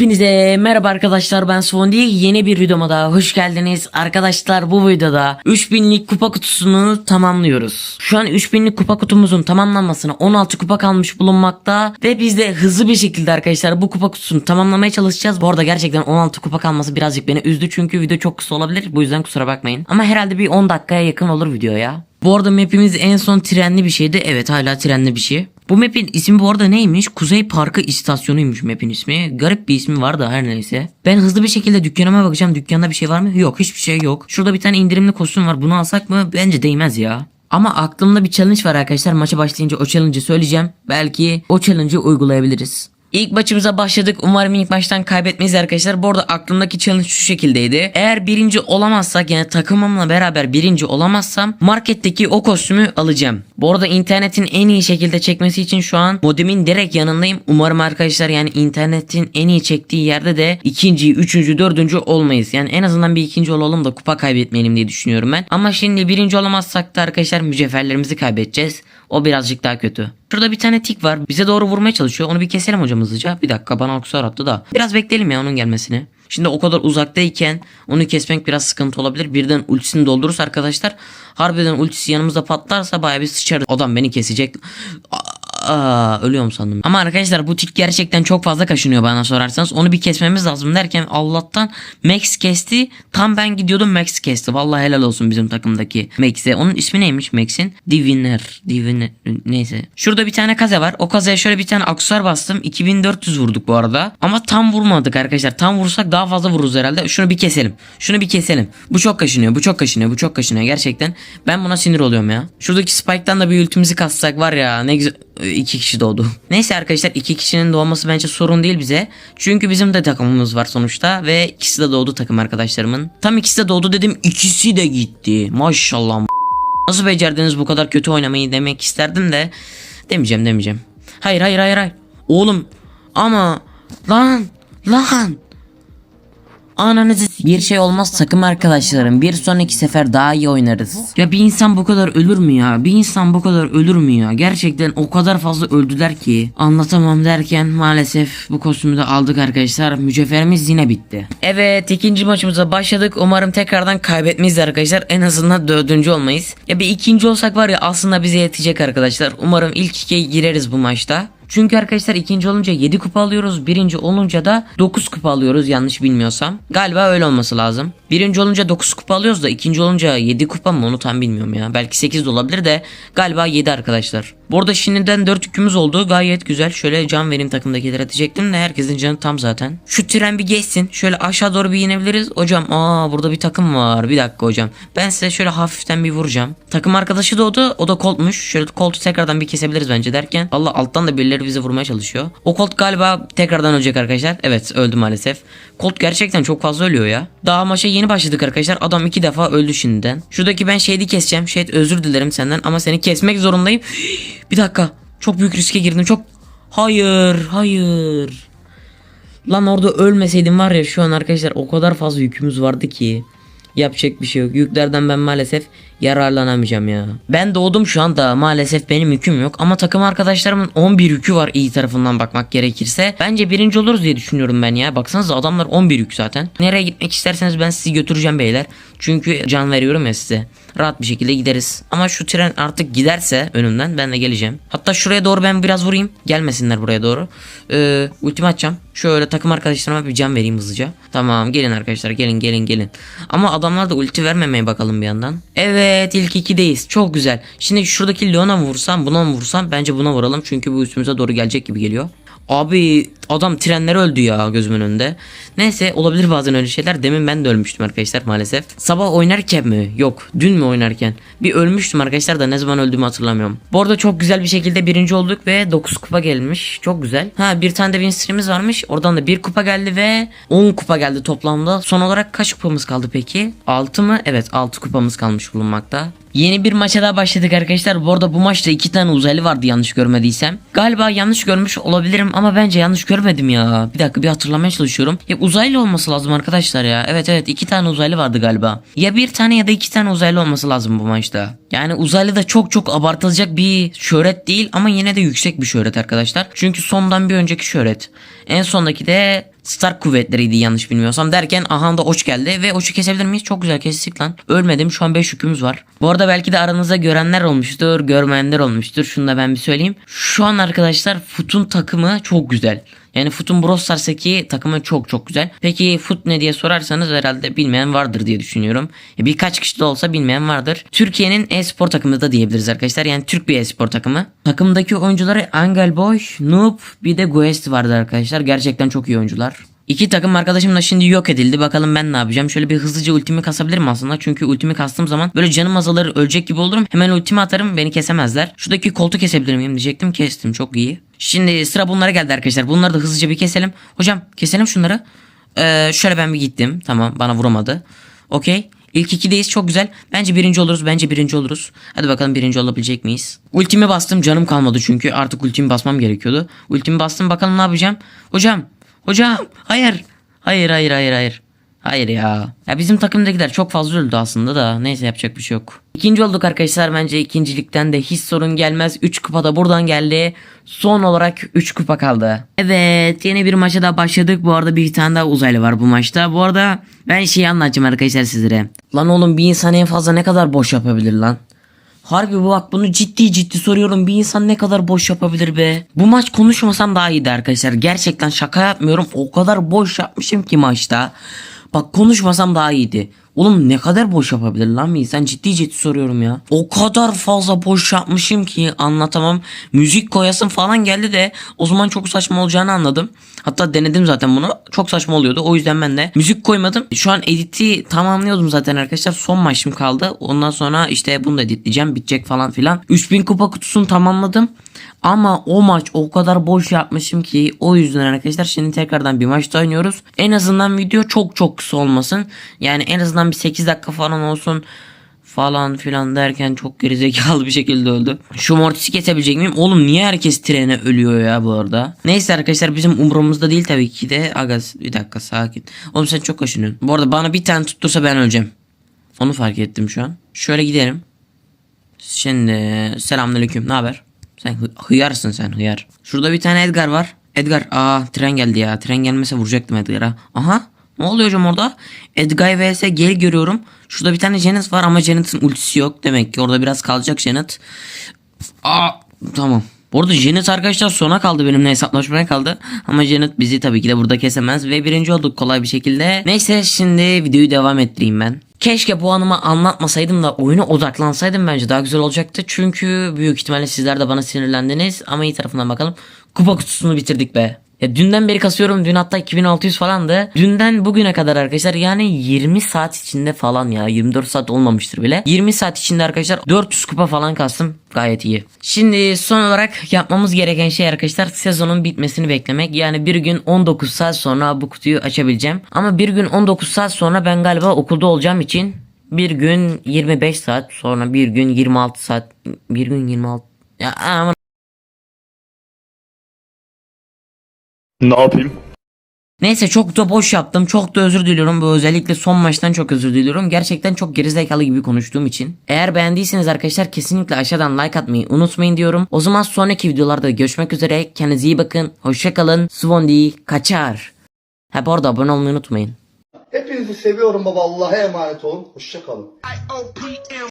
Hepinize merhaba arkadaşlar ben Svondi yeni bir videoma daha hoş geldiniz. Arkadaşlar bu videoda 3000'lik kupa kutusunu tamamlıyoruz. Şu an 3000'lik kupa kutumuzun tamamlanmasına 16 kupa kalmış bulunmakta ve biz de hızlı bir şekilde arkadaşlar bu kupa kutusunu tamamlamaya çalışacağız. Bu arada gerçekten 16 kupa kalması birazcık beni üzdü çünkü video çok kısa olabilir bu yüzden kusura bakmayın. Ama herhalde bir 10 dakikaya yakın olur video ya. Bu arada mapimiz en son trenli bir şeydi. Evet hala trenli bir şey. Bu map'in ismi bu arada neymiş? Kuzey Parkı istasyonuymuş map'in ismi. Garip bir ismi var da her neyse. Ben hızlı bir şekilde dükkanıma bakacağım. Dükkanda bir şey var mı? Yok hiçbir şey yok. Şurada bir tane indirimli kostüm var. Bunu alsak mı? Bence değmez ya. Ama aklımda bir challenge var arkadaşlar. Maça başlayınca o challenge'ı söyleyeceğim. Belki o challenge'ı uygulayabiliriz. İlk maçımıza başladık. Umarım ilk maçtan kaybetmeyiz arkadaşlar. Bu arada aklımdaki challenge şu şekildeydi. Eğer birinci olamazsak yani takımımla beraber birinci olamazsam marketteki o kostümü alacağım. Bu arada internetin en iyi şekilde çekmesi için şu an modemin direkt yanındayım. Umarım arkadaşlar yani internetin en iyi çektiği yerde de ikinci, üçüncü, dördüncü olmayız. Yani en azından bir ikinci olalım da kupa kaybetmeyelim diye düşünüyorum ben. Ama şimdi birinci olamazsak da arkadaşlar mücevherlerimizi kaybedeceğiz. O birazcık daha kötü. Şurada bir tane tik var. Bize doğru vurmaya çalışıyor. Onu bir keselim hocam hızlıca. Bir dakika bana aksar attı da. Biraz bekleyelim ya onun gelmesini. Şimdi o kadar uzaktayken onu kesmek biraz sıkıntı olabilir. Birden ultisini doldurursa arkadaşlar harbiden ultisi yanımızda patlarsa baya bir sıçarız. Adam beni kesecek. Aa, ölüyorum sandım. Ama arkadaşlar bu tik gerçekten çok fazla kaşınıyor bana sorarsanız. Onu bir kesmemiz lazım derken Allah'tan Max kesti. Tam ben gidiyordum Max kesti. Vallahi helal olsun bizim takımdaki Max'e. Onun ismi neymiş Max'in? Diviner. Diviner. Neyse. Şurada bir tane kaze var. O kazaya şöyle bir tane aksesuar bastım. 2400 vurduk bu arada. Ama tam vurmadık arkadaşlar. Tam vursak daha fazla vururuz herhalde. Şunu bir keselim. Şunu bir keselim. Bu çok kaşınıyor. Bu çok kaşınıyor. Bu çok kaşınıyor. Gerçekten. Ben buna sinir oluyorum ya. Şuradaki Spike'tan da bir ultimizi kassak var ya. Ne güzel iki kişi doğdu. Neyse arkadaşlar iki kişinin doğması bence sorun değil bize. Çünkü bizim de takımımız var sonuçta ve ikisi de doğdu takım arkadaşlarımın. Tam ikisi de doğdu dedim ikisi de gitti. Maşallah. Nasıl becerdiniz bu kadar kötü oynamayı demek isterdim de demeyeceğim demeyeceğim. Hayır hayır hayır hayır. Oğlum ama lan lan Ananızı bir şey olmaz takım arkadaşlarım. Bir sonraki sefer daha iyi oynarız. Ya bir insan bu kadar ölür mü ya? Bir insan bu kadar ölür mü ya? Gerçekten o kadar fazla öldüler ki. Anlatamam derken maalesef bu kostümü de aldık arkadaşlar. Mücevherimiz yine bitti. Evet ikinci maçımıza başladık. Umarım tekrardan kaybetmeyiz arkadaşlar. En azından dördüncü olmayız. Ya bir ikinci olsak var ya aslında bize yetecek arkadaşlar. Umarım ilk ikiye gireriz bu maçta. Çünkü arkadaşlar ikinci olunca 7 kupa alıyoruz. Birinci olunca da 9 kupa alıyoruz yanlış bilmiyorsam. Galiba öyle olması lazım. Birinci olunca 9 kupa alıyoruz da ikinci olunca 7 kupa mı onu tam bilmiyorum ya. Belki 8 de olabilir de galiba 7 arkadaşlar. Bu arada şimdiden 4 yükümüz oldu. Gayet güzel. Şöyle can vereyim takımdakilere diyecektim de herkesin canı tam zaten. Şu tren bir geçsin. Şöyle aşağı doğru bir inebiliriz. Hocam aa burada bir takım var. Bir dakika hocam. Ben size şöyle hafiften bir vuracağım. Takım arkadaşı doğdu. O da Colt'muş. Şöyle Colt'u tekrardan bir kesebiliriz bence derken. Allah alttan da birileri bizi vurmaya çalışıyor. O Colt galiba tekrardan ölecek arkadaşlar. Evet öldü maalesef. Colt gerçekten çok fazla ölüyor ya. Daha maça yeni başladık arkadaşlar. Adam iki defa öldü şimdiden. Şuradaki ben şeydi keseceğim. Şey özür dilerim senden ama seni kesmek zorundayım. Bir dakika. Çok büyük riske girdim. Çok Hayır, hayır. Lan orada ölmeseydim var ya şu an arkadaşlar o kadar fazla yükümüz vardı ki. Yapacak bir şey yok. Yüklerden ben maalesef yararlanamayacağım ya. Ben doğdum şu anda maalesef benim yüküm yok. Ama takım arkadaşlarımın 11 yükü var iyi tarafından bakmak gerekirse. Bence birinci oluruz diye düşünüyorum ben ya. Baksanıza adamlar 11 yük zaten. Nereye gitmek isterseniz ben sizi götüreceğim beyler. Çünkü can veriyorum ya size. Rahat bir şekilde gideriz. Ama şu tren artık giderse önümden ben de geleceğim. Hatta şuraya doğru ben biraz vurayım. Gelmesinler buraya doğru. Ee, ultimi atacağım. Şöyle takım arkadaşlarıma bir can vereyim hızlıca. Tamam gelin arkadaşlar gelin gelin gelin. Ama adamlar da ulti vermemeye bakalım bir yandan. Evet ilk ikideyiz. Çok güzel. Şimdi şuradaki Leon'a mı vursam buna mı vursam bence buna vuralım. Çünkü bu üstümüze doğru gelecek gibi geliyor. Abi adam trenler öldü ya gözümün önünde. Neyse olabilir bazen öyle şeyler. Demin ben de ölmüştüm arkadaşlar maalesef. Sabah oynarken mi? Yok. Dün mü oynarken? Bir ölmüştüm arkadaşlar da ne zaman öldüğümü hatırlamıyorum. Bu arada çok güzel bir şekilde birinci olduk ve 9 kupa gelmiş. Çok güzel. Ha bir tane de win stream'imiz varmış. Oradan da 1 kupa geldi ve 10 kupa geldi toplamda. Son olarak kaç kupamız kaldı peki? 6 mı? Evet 6 kupamız kalmış bulunmakta. Yeni bir maça daha başladık arkadaşlar. Bu arada bu maçta iki tane uzaylı vardı yanlış görmediysem. Galiba yanlış görmüş olabilirim ama bence yanlış görmedim ya. Bir dakika bir hatırlamaya çalışıyorum. Ya uzaylı olması lazım arkadaşlar ya. Evet evet iki tane uzaylı vardı galiba. Ya bir tane ya da iki tane uzaylı olması lazım bu maçta. Yani uzaylı da çok çok abartılacak bir şöhret değil ama yine de yüksek bir şöhret arkadaşlar. Çünkü sondan bir önceki şöhret. En sondaki de Stark kuvvetleriydi yanlış bilmiyorsam derken aha da Oç geldi ve Oç'u kesebilir miyiz? Çok güzel kestik lan. Ölmedim şu an 5 yükümüz var. Bu arada belki de aranızda görenler olmuştur, görmeyenler olmuştur. Şunu da ben bir söyleyeyim. Şu an arkadaşlar Foot'un takımı çok güzel. Yani Foot'un Brawl Stars'taki takımı çok çok güzel. Peki Foot ne diye sorarsanız herhalde bilmeyen vardır diye düşünüyorum. E, Birkaç kişi de olsa bilmeyen vardır. Türkiye'nin e-spor takımı da diyebiliriz arkadaşlar. Yani Türk bir e-spor takımı. Takımdaki oyuncuları Angel Boy, Noob bir de Guest vardı arkadaşlar. Gerçekten çok iyi oyuncular. İki takım arkadaşım da şimdi yok edildi. Bakalım ben ne yapacağım. Şöyle bir hızlıca ultimi kasabilirim aslında. Çünkü ultimi kastığım zaman böyle canım azalır ölecek gibi olurum. Hemen ultimi atarım beni kesemezler. Şuradaki koltu kesebilir miyim diyecektim. Kestim çok iyi. Şimdi sıra bunlara geldi arkadaşlar. Bunları da hızlıca bir keselim. Hocam keselim şunları. Ee, şöyle ben bir gittim. Tamam bana vuramadı. Okey. İlk ikideyiz çok güzel. Bence birinci oluruz. Bence birinci oluruz. Hadi bakalım birinci olabilecek miyiz? Ultimi bastım canım kalmadı çünkü. Artık ultimi basmam gerekiyordu. Ultimi bastım bakalım ne yapacağım. Hocam. Hocam. Hayır. Hayır hayır hayır hayır. Hayır ya. Ya bizim takımdakiler çok fazla öldü aslında da. Neyse yapacak bir şey yok. İkinci olduk arkadaşlar. Bence ikincilikten de hiç sorun gelmez. 3 kupa da buradan geldi. Son olarak 3 kupa kaldı. Evet yeni bir maça da başladık. Bu arada bir tane daha uzaylı var bu maçta. Bu arada ben şeyi anlatacağım arkadaşlar sizlere. Lan oğlum bir insan en fazla ne kadar boş yapabilir lan? Harbi bak bunu ciddi ciddi soruyorum. Bir insan ne kadar boş yapabilir be? Bu maç konuşmasam daha iyiydi arkadaşlar. Gerçekten şaka yapmıyorum. O kadar boş yapmışım ki maçta. Bak konuşmasam daha iyiydi. Oğlum ne kadar boş yapabilir lan bir insan ciddi ciddi soruyorum ya. O kadar fazla boş yapmışım ki anlatamam. Müzik koyasın falan geldi de o zaman çok saçma olacağını anladım. Hatta denedim zaten bunu. Çok saçma oluyordu. O yüzden ben de müzik koymadım. Şu an editi tamamlıyordum zaten arkadaşlar. Son maçım kaldı. Ondan sonra işte bunu da editleyeceğim. Bitecek falan filan. 3000 kupa kutusunu tamamladım. Ama o maç o kadar boş yapmışım ki o yüzden arkadaşlar şimdi tekrardan bir maçta oynuyoruz. En azından video çok çok kısa olmasın. Yani en azından bir 8 dakika falan olsun falan filan derken çok gerizekalı bir şekilde öldü. Şu mortisi kesebilecek miyim? Oğlum niye herkes trene ölüyor ya bu arada? Neyse arkadaşlar bizim umurumuzda değil tabii ki de. Aga bir dakika sakin. Oğlum sen çok kaşınıyorsun. Bu arada bana bir tane tuttursa ben öleceğim. Onu fark ettim şu an. Şöyle gidelim. Şimdi selamünaleyküm. Ne haber? Sen hı- hıyarsın sen hıyar. Şurada bir tane Edgar var. Edgar aa tren geldi ya. Tren gelmese vuracaktım Edgar'a. Aha ne oluyor hocam orada? Edgar vs gel görüyorum. Şurada bir tane Janet var ama Janet'in ultisi yok. Demek ki orada biraz kalacak Janet. Aa tamam. Bu arada Janet arkadaşlar sona kaldı benimle hesaplaşmaya kaldı. Ama Janet bizi tabii ki de burada kesemez. Ve birinci olduk kolay bir şekilde. Neyse şimdi videoyu devam ettireyim ben. Keşke bu anımı anlatmasaydım da oyuna odaklansaydım bence daha güzel olacaktı. Çünkü büyük ihtimalle sizler de bana sinirlendiniz. Ama iyi tarafından bakalım. Kupa kutusunu bitirdik be. Ya dünden beri kasıyorum. Dün hatta 2600 falandı. Dünden bugüne kadar arkadaşlar yani 20 saat içinde falan ya 24 saat olmamıştır bile. 20 saat içinde arkadaşlar 400 kupa falan kastım. Gayet iyi. Şimdi son olarak yapmamız gereken şey arkadaşlar sezonun bitmesini beklemek. Yani bir gün 19 saat sonra bu kutuyu açabileceğim. Ama bir gün 19 saat sonra ben galiba okulda olacağım için bir gün 25 saat sonra bir gün 26 saat bir gün 26 ya aman Ne yapayım? Neyse çok da boş yaptım. Çok da özür diliyorum. Bu özellikle son maçtan çok özür diliyorum. Gerçekten çok gerizekalı gibi konuştuğum için. Eğer beğendiyseniz arkadaşlar kesinlikle aşağıdan like atmayı unutmayın diyorum. O zaman sonraki videolarda görüşmek üzere. Kendinize iyi bakın. Hoşçakalın. Svondi kaçar. Ha bu arada abone olmayı unutmayın. Hepinizi seviyorum baba. Allah'a emanet olun. Hoşçakalın.